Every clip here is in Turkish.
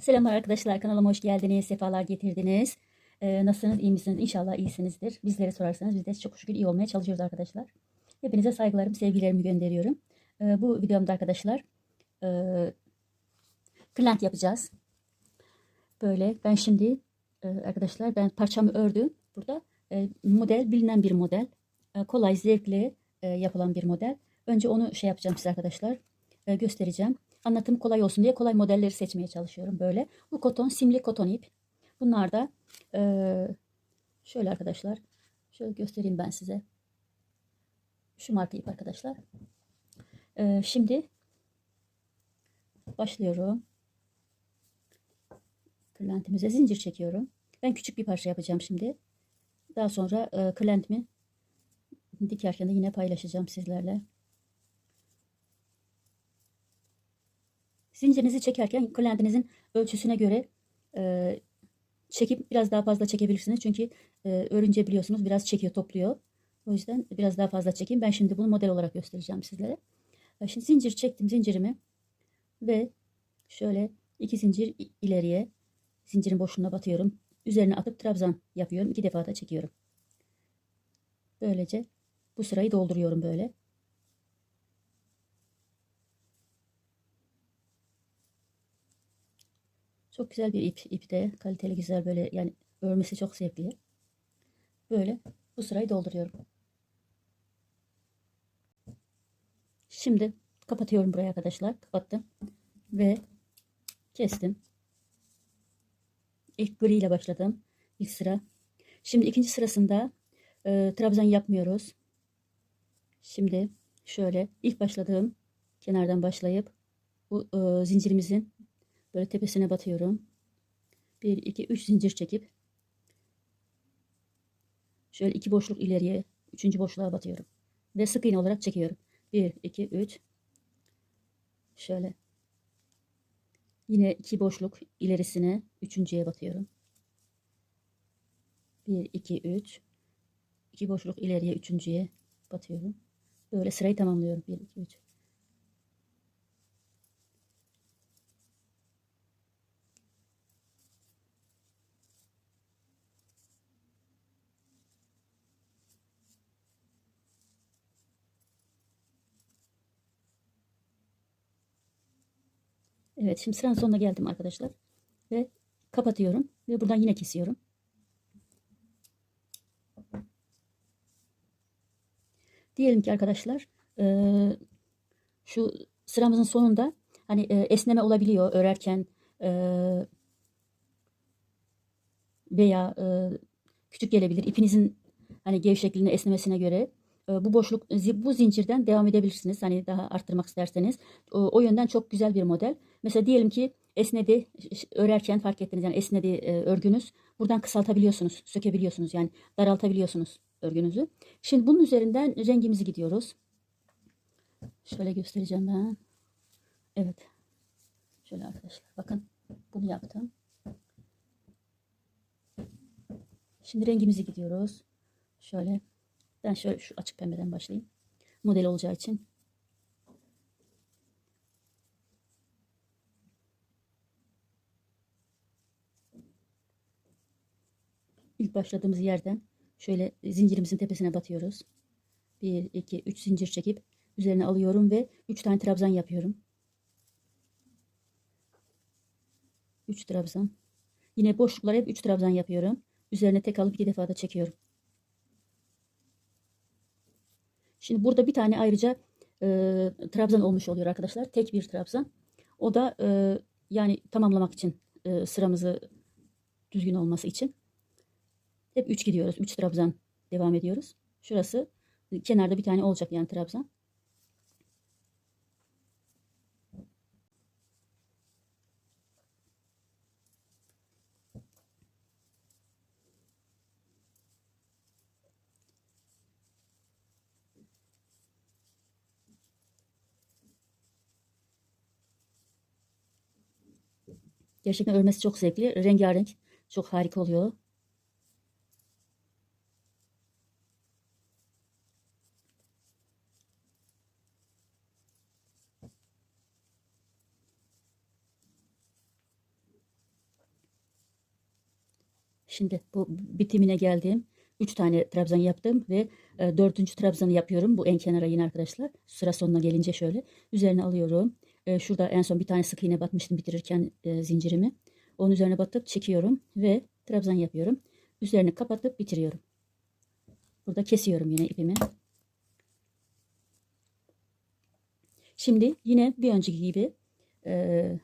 Selamlar arkadaşlar kanalıma hoş geldiniz. Sefalar getirdiniz. Ee, nasılsınız? iyi misiniz? İnşallah iyisinizdir. Bizlere sorarsanız biz de çok şükür iyi olmaya çalışıyoruz arkadaşlar. Hepinize saygılarımı, sevgilerimi gönderiyorum. Ee, bu videomda arkadaşlar e, kırlent yapacağız. Böyle ben şimdi e, arkadaşlar ben parçamı ördüm. Burada e, model bilinen bir model. E, kolay, zevkli e, yapılan bir model. Önce onu şey yapacağım size arkadaşlar. E, göstereceğim. Anlatım kolay olsun diye kolay modelleri seçmeye çalışıyorum böyle. Bu koton, simli koton ip. Bunlar da e, şöyle arkadaşlar. Şöyle göstereyim ben size. Şu marka ip arkadaşlar. E, şimdi başlıyorum. Kırlentimize zincir çekiyorum. Ben küçük bir parça yapacağım şimdi. Daha sonra e, kırlentimi dikerken de yine paylaşacağım sizlerle. Zincirinizi çekerken kırlentinizin ölçüsüne göre e, çekip biraz daha fazla çekebilirsiniz. Çünkü e, örünce biliyorsunuz biraz çekiyor, topluyor. O yüzden biraz daha fazla çekeyim. Ben şimdi bunu model olarak göstereceğim sizlere. E, şimdi zincir çektim zincirimi ve şöyle iki zincir ileriye zincirin boşluğuna batıyorum. Üzerine atıp trabzan yapıyorum. İki defa da çekiyorum. Böylece bu sırayı dolduruyorum böyle. Çok güzel bir ip. ip de kaliteli güzel böyle yani örmesi çok zevkli. Böyle bu sırayı dolduruyorum. Şimdi kapatıyorum buraya arkadaşlar. Kapattım. Ve kestim. İlk gri ile başladım. İlk sıra. Şimdi ikinci sırasında e, trabzan yapmıyoruz. Şimdi şöyle ilk başladığım kenardan başlayıp bu e, zincirimizin Böyle tepesine batıyorum. 1, 2, 3 zincir çekip şöyle iki boşluk ileriye, üçüncü boşluğa batıyorum. Ve sık iğne olarak çekiyorum. 1, 2, 3 şöyle yine iki boşluk ilerisine üçüncüye batıyorum. 1, 2, 3 iki boşluk ileriye üçüncüye batıyorum. Böyle sırayı tamamlıyorum. 1, 2, 3 Evet şimdi sıranın sonuna geldim arkadaşlar. Ve kapatıyorum. Ve buradan yine kesiyorum. Diyelim ki arkadaşlar şu sıramızın sonunda hani esneme olabiliyor örerken veya küçük gelebilir. İpinizin hani gevşekliğine esnemesine göre bu boşluk bu zincirden devam edebilirsiniz. Hani daha arttırmak isterseniz. O, o yönden çok güzel bir model. Mesela diyelim ki esnedi örerken fark ettiniz yani esnedi e, örgünüz. Buradan kısaltabiliyorsunuz, sökebiliyorsunuz yani daraltabiliyorsunuz örgünüzü. Şimdi bunun üzerinden rengimizi gidiyoruz. Şöyle göstereceğim ben. Evet. Şöyle arkadaşlar bakın bunu yaptım. Şimdi rengimizi gidiyoruz. Şöyle ben şöyle şu açık pembeden başlayayım. Model olacağı için. İlk başladığımız yerden şöyle zincirimizin tepesine batıyoruz. 1, 2, 3 zincir çekip üzerine alıyorum ve 3 tane trabzan yapıyorum. 3 trabzan. Yine boşluklara hep 3 trabzan yapıyorum. Üzerine tek alıp bir defa da çekiyorum. Şimdi burada bir tane ayrıca e, trabzan olmuş oluyor arkadaşlar. Tek bir trabzan. O da e, yani tamamlamak için e, sıramızı düzgün olması için. Hep 3 gidiyoruz. 3 trabzan devam ediyoruz. Şurası kenarda bir tane olacak yani trabzan. Gerçekten örmesi çok zevkli. Rengarenk. Çok harika oluyor. Şimdi bu bitimine geldim. 3 tane trabzan yaptım ve e, dördüncü trabzanı yapıyorum. Bu en kenara yine arkadaşlar. Sıra sonuna gelince şöyle. Üzerine alıyorum. E, şurada en son bir tane sık iğne batmıştım bitirirken e, zincirimi. Onun üzerine batıp çekiyorum ve trabzan yapıyorum. Üzerini kapatıp bitiriyorum. Burada kesiyorum yine ipimi. Şimdi yine bir önceki gibi e,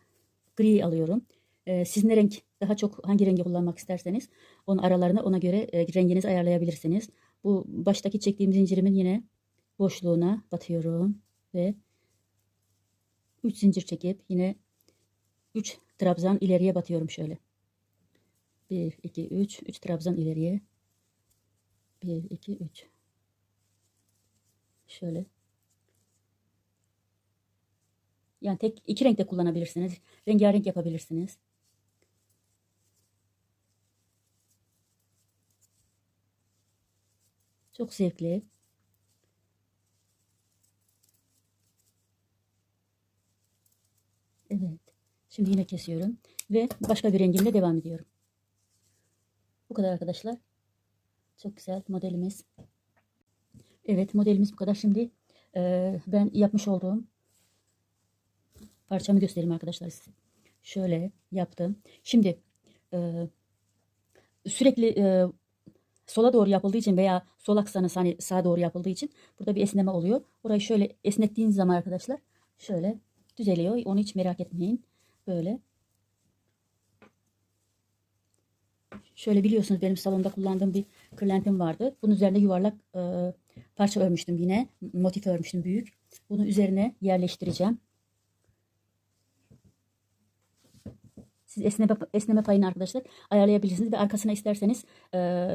gri alıyorum. E, siz ne renk daha çok hangi rengi kullanmak isterseniz onun aralarına ona göre e, renginizi ayarlayabilirsiniz. Bu baştaki çektiğim zincirimin yine boşluğuna batıyorum ve 3 zincir çekip yine 3 trabzan ileriye batıyorum şöyle. 1 2 3 3 trabzan ileriye. 1 2 3 Şöyle. Yani tek iki renkte kullanabilirsiniz. Rengarenk yapabilirsiniz. Çok zevkli. Evet. Şimdi yine kesiyorum. Ve başka bir rengimle devam ediyorum. Bu kadar arkadaşlar. Çok güzel modelimiz. Evet modelimiz bu kadar. Şimdi e, ben yapmış olduğum parçamı göstereyim arkadaşlar size. Şöyle yaptım. Şimdi e, sürekli e, sola doğru yapıldığı için veya sol aksanız hani sağa doğru yapıldığı için burada bir esneme oluyor. Burayı şöyle esnettiğiniz zaman arkadaşlar şöyle düzeliyor. Onu hiç merak etmeyin. Böyle. Şöyle biliyorsunuz benim salonda kullandığım bir kırlentim vardı. Bunun üzerinde yuvarlak e, parça örmüştüm yine. Motif örmüştüm büyük. Bunu üzerine yerleştireceğim. Siz esneme, esneme payını arkadaşlar ayarlayabilirsiniz ve arkasına isterseniz e,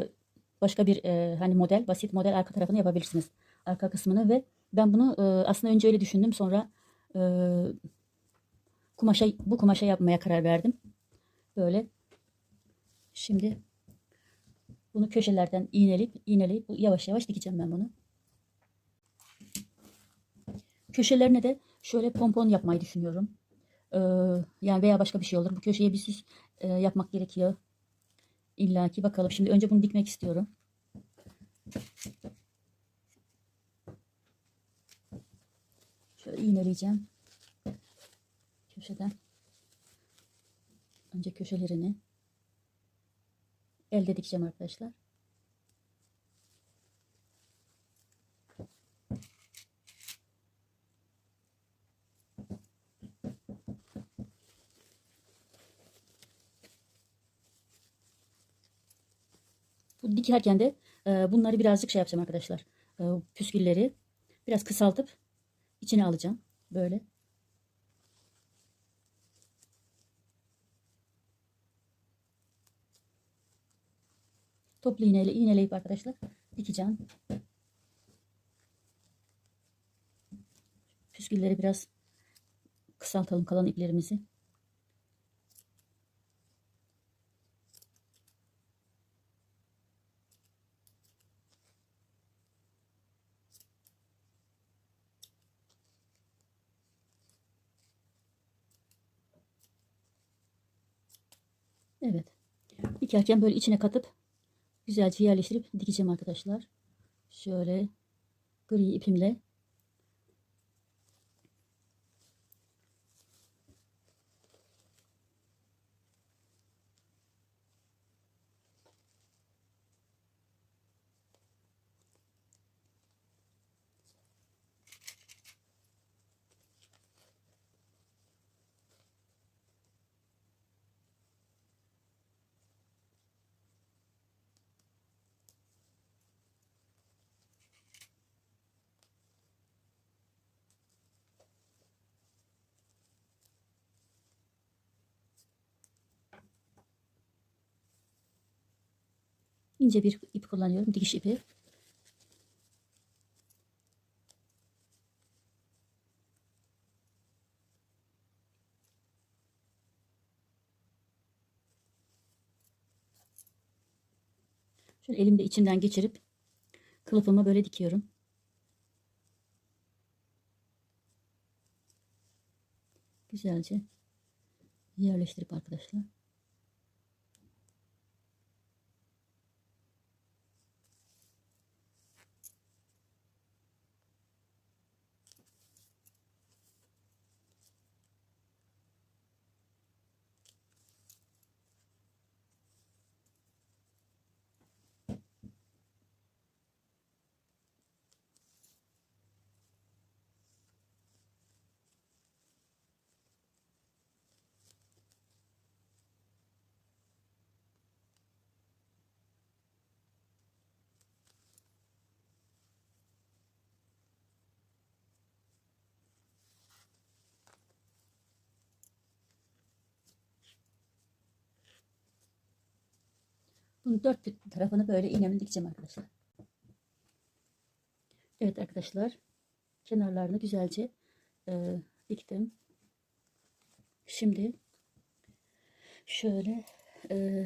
başka bir e, hani model, basit model arka tarafını yapabilirsiniz. Arka kısmını ve ben bunu e, aslında önce öyle düşündüm. Sonra e, kumaşa bu kumaşa yapmaya karar verdim. Böyle. Şimdi bunu köşelerden iğneleyip iğneleyip yavaş yavaş dikeceğim ben bunu. Köşelerine de şöyle pompon yapmayı düşünüyorum. Ee, yani veya başka bir şey olur. Bu köşeye bir süs e, yapmak gerekiyor. İlla ki bakalım. Şimdi önce bunu dikmek istiyorum. Şöyle iğneleyeceğim. Köşeden. Önce köşelerini elde dikeceğim arkadaşlar. Bu dikerken de e, bunları birazcık şey yapacağım arkadaşlar. E, püskülleri biraz kısaltıp içine alacağım. Böyle. Toplu iğneyle iğneleyip arkadaşlar dikeceğim. Püskülleri biraz kısaltalım kalan iplerimizi. Evet. Dikerken böyle içine katıp güzelce yerleştirip dikeceğim arkadaşlar. Şöyle gri ipimle ince bir ip kullanıyorum. Dikiş ipi. Şöyle elimde içinden geçirip kılıfımı böyle dikiyorum. Güzelce yerleştirip arkadaşlar. Bunun dört tarafını böyle iğnemle dikeceğim arkadaşlar. Evet arkadaşlar. Kenarlarını güzelce e, diktim. Şimdi şöyle e,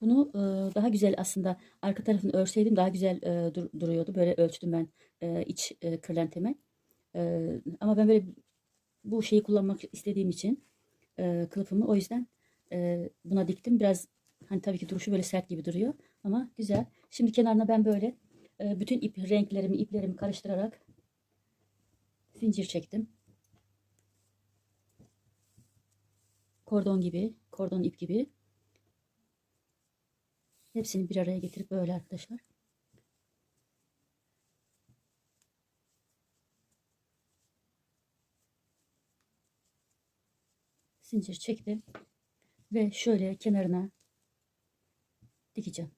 bunu e, daha güzel aslında arka tarafını örseydim daha güzel e, dur- duruyordu. Böyle ölçtüm ben e, iç e, kırlentemi. E, ama ben böyle bu şeyi kullanmak istediğim için e, kılıfımı o yüzden e, buna diktim. Biraz hani tabii ki duruşu böyle sert gibi duruyor ama güzel. Şimdi kenarına ben böyle e, bütün ip renklerimi iplerimi karıştırarak zincir çektim. Kordon gibi, kordon ip gibi. Hepsini bir araya getirip böyle arkadaşlar. Zincir çektim ve şöyle kenarına dikeceğim.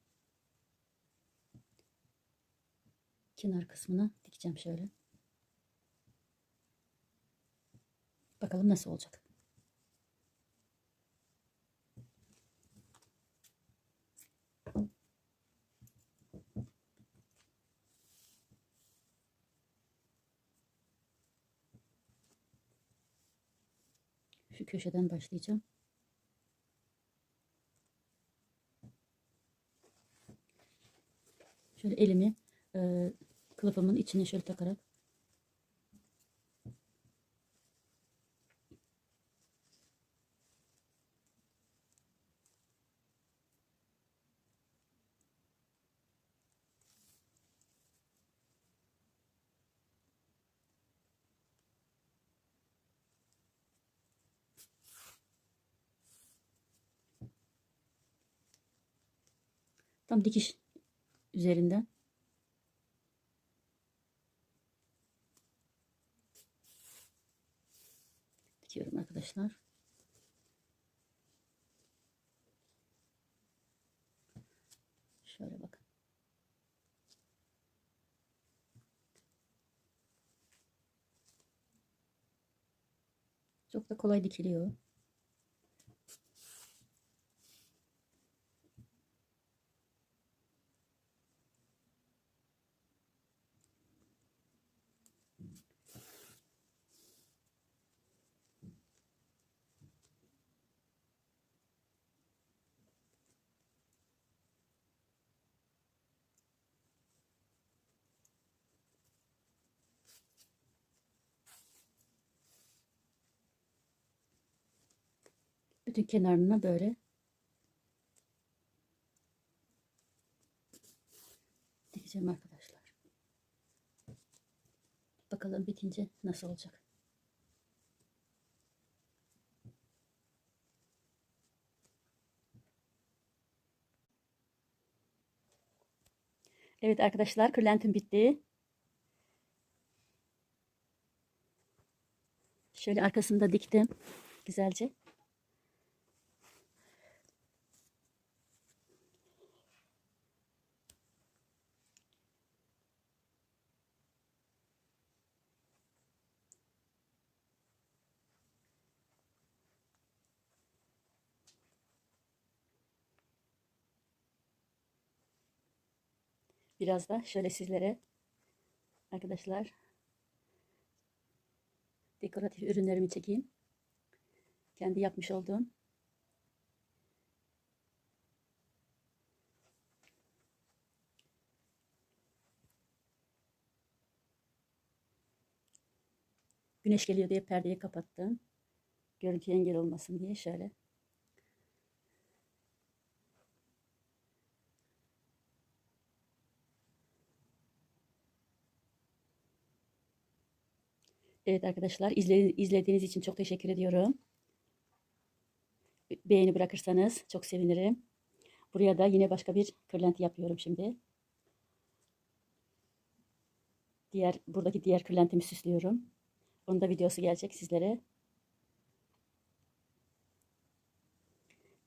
Kenar kısmına dikeceğim şöyle. Bakalım nasıl olacak. Şu köşeden başlayacağım. Şöyle elimi e, kılıfımın içine şöyle takarak tam dikiş üzerinden dikiyorum arkadaşlar. Şöyle bakın. Çok da kolay dikiliyor. Bütün kenarına böyle dikeceğim arkadaşlar. Bakalım bitince nasıl olacak. Evet arkadaşlar kırlentim bitti. Şöyle arkasında diktim güzelce. Biraz da şöyle sizlere arkadaşlar dekoratif ürünlerimi çekeyim. Kendi yapmış olduğum. Güneş geliyor diye perdeyi kapattım. Görüntü engel olmasın diye şöyle. Evet arkadaşlar izle- izlediğiniz için çok teşekkür ediyorum. Be- Beğeni bırakırsanız çok sevinirim. Buraya da yine başka bir kırlenti yapıyorum şimdi. Diğer buradaki diğer kırlentimi süslüyorum. Onun da videosu gelecek sizlere.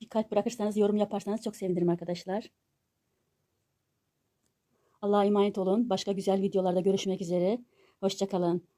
Bir kalp bırakırsanız, yorum yaparsanız çok sevinirim arkadaşlar. Allah'a emanet olun. Başka güzel videolarda görüşmek üzere. Hoşçakalın.